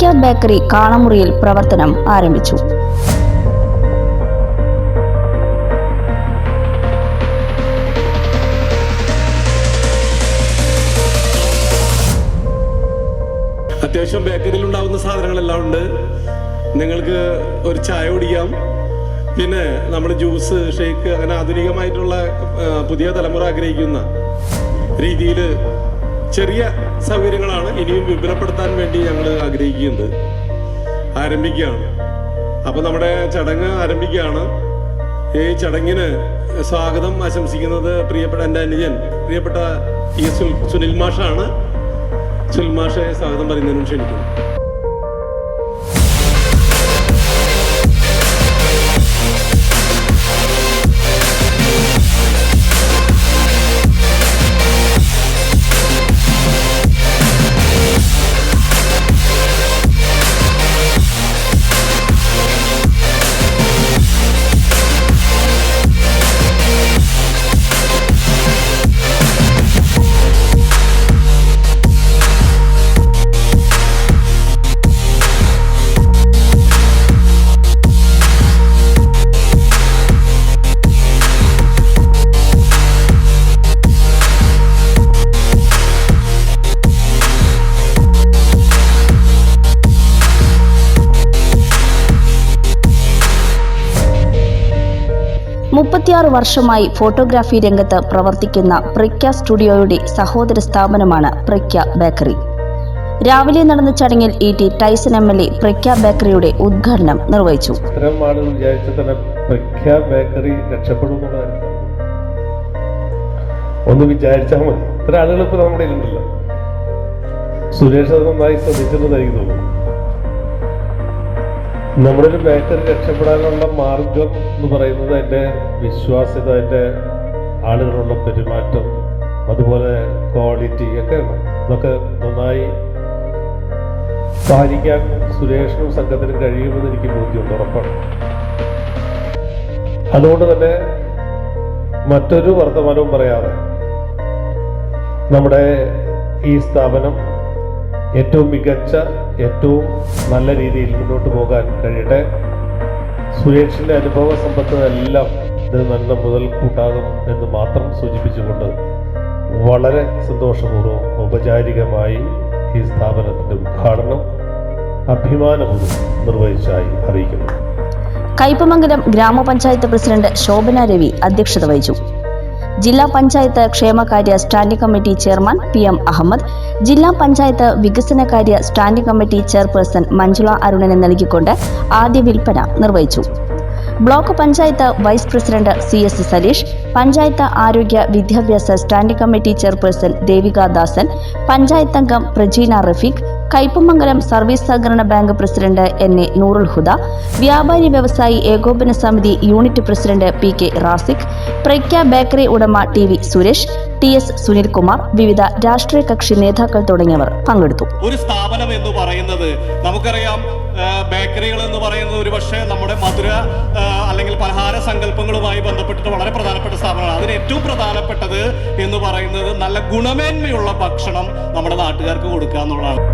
Pragya bakery കാണമുറിയിൽ പ്രവർത്തനം ആരംഭിച്ചു. അത്യാവശ്യം ബേക്കറിയിൽ ഉണ്ടാവുന്ന സാധനങ്ങളെല്ലാം ഉണ്ട്. നിങ്ങൾക്ക് ഒരു ചായ കുടിക്കാം. പിന്നെ നമ്മൾ ജ്യൂസ് ഷേക്ക് അങ്ങനെ ആധുനികമായിട്ടുള്ള പുതിയ തലമുറ ആഗ്രഹിക്കുന്ന രീതിയിൽ ചെറിയ സൗകര്യങ്ങളാണ് ഇനിയും വിപുലപ്പെടുത്താൻ വേണ്ടി ഞങ്ങൾ ആഗ്രഹിക്കുന്നത്. ആരംഭിക്കുകയാണ്. അപ്പോൾ നമ്മുടെ ചടങ്ങ് ആരംഭിക്കുകയാണ്. ഈ ചടങ്ങിന് സ്വാഗതം ആശംസിക്കുന്നത് പ്രിയപ്പെട്ട എന്റെ അനുജൻ പ്രിയപ്പെട്ട ഈ സുനിൽ മാഷാണ്. സുനിൽ മാഷെ സ്വാഗതം പറയുന്നതിനും ക്ഷണിക്കുന്നു. മുപ്പത്തിയാറ് വർഷമായി ഫോട്ടോഗ്രാഫി രംഗത്ത് പ്രവർത്തിക്കുന്ന പ്രഖ്യ സ്റ്റുഡിയോയുടെ സഹോദര സ്ഥാപനമാണ് പ്രഖ്യ ബേക്കറി. രാവിലെ നടന്ന ചടങ്ങിൽ E T Tyson M L A Prakhya ബേക്കറിയുടെ ഉദ്ഘാടനം നിർവഹിച്ചു. ബേക്കറി ഒന്ന് വിചാരിച്ചാൽ മതി. ഇത്ര ആളുകൾ ഇപ്പൊ നമ്മുടെ ഉണ്ടല്ലോ സുരേഷ് അത് നന്നായി ശ്രദ്ധിച്ചിട്ടുണ്ടെന്ന് എനിക്ക് തോന്നുന്നു. നമ്മുടെ ഒരു ബേക്കറി രക്ഷപ്പെടാനുള്ള മാർഗം എന്ന് പറയുന്നത് അതിന്റെ വിശ്വാസ്യത അതിന്റെ ആളുകളുള്ള പെരുമാറ്റം അതുപോലെ ക്വാളിറ്റി ഒക്കെ ഇതൊക്കെ നന്നായി പാലിക്കാൻ സുരേഷിനും സംഘത്തിനും കഴിയുമെന്ന് എനിക്ക് ബോധ്യമുണ്ട് ഉറപ്പാണ്. അതുകൊണ്ട് തന്നെ മറ്റൊരു വർത്തമാനവും പറയാതെ നമ്മുടെ ഈ സ്ഥാപനം ഏറ്റവും മികച്ച ഏറ്റവും നല്ല രീതിയിൽ മുന്നോട്ട് പോകാൻ കഴിയട്ടെ. സുരേഷിന്റെ അനുഭവ സമ്പത്ത് എല്ലാം ഇത് നല്ല മുതൽ കൂട്ടാകും എന്ന് മാത്രം സൂചിപ്പിച്ചുകൊണ്ട് വളരെ സന്തോഷപൂർവം ഔപചാരികമായി ഈ സ്ഥാപനത്തിന്റെ ഉദ്ഘാടനം അഭിമാനപൂർവം നിർവഹിച്ചായി അറിയിക്കുന്നു. കയ്പമംഗലം ഗ്രാമപഞ്ചായത്ത് പ്രസിഡന്റ് ശോഭന രവി അധ്യക്ഷത വഹിച്ചു. ജില്ലാ പഞ്ചായത്ത് ക്ഷേമകാര്യ standing committee chairman P M Ahammed ജില്ലാ പഞ്ചായത്ത് വികസനകാര്യ സ്റ്റാൻഡിംഗ് കമ്മിറ്റി ചെയർപേഴ്സൺ മഞ്ജുള അരുണന് നൽകിക്കൊണ്ട് ആദ്യ വിൽപ്പന നിർവഹിച്ചു. Block panchayat vice president C S Salish panchayat ആരോഗ്യ വിദ്യാഭ്യാസ standing committee chairperson Devika Dasan panchayat അംഗം പ്രജീന റഫീഖ് കയ്പമംഗലം സർവീസ് സഹകരണ bank president N A Noorul Huda വ്യാപാരി വ്യവസായി ഏകോപന സമിതി unit president P K Rasiq Prakhya bakery ഉടമ T V Suresh T S Sunilkumar വിവിധ രാഷ്ട്രീയ കക്ഷി നേതാക്കൾ തുടങ്ങിയവർ പങ്കെടുത്തു. ഒരു സ്ഥാപനം എന്ന് പറയുന്നത് നമുക്കറിയാം ബേക്കറികൾ എന്ന് പറയുന്നത് ഒരു പക്ഷേ നമ്മുടെ മധുര അല്ലെങ്കിൽ പലഹാര സങ്കല്പങ്ങളുമായി ബന്ധപ്പെട്ടിട്ട് വളരെ പ്രധാനപ്പെട്ട സ്ഥാപനമാണ്. അതിന് ഏറ്റവും പ്രധാനപ്പെട്ടത് എന്ന് പറയുന്നത് നല്ല ഗുണമേന്മയുള്ള ഭക്ഷണം നമ്മുടെ നാട്ടുകാർക്ക് കൊടുക്കുക എന്നുള്ളതാണ്.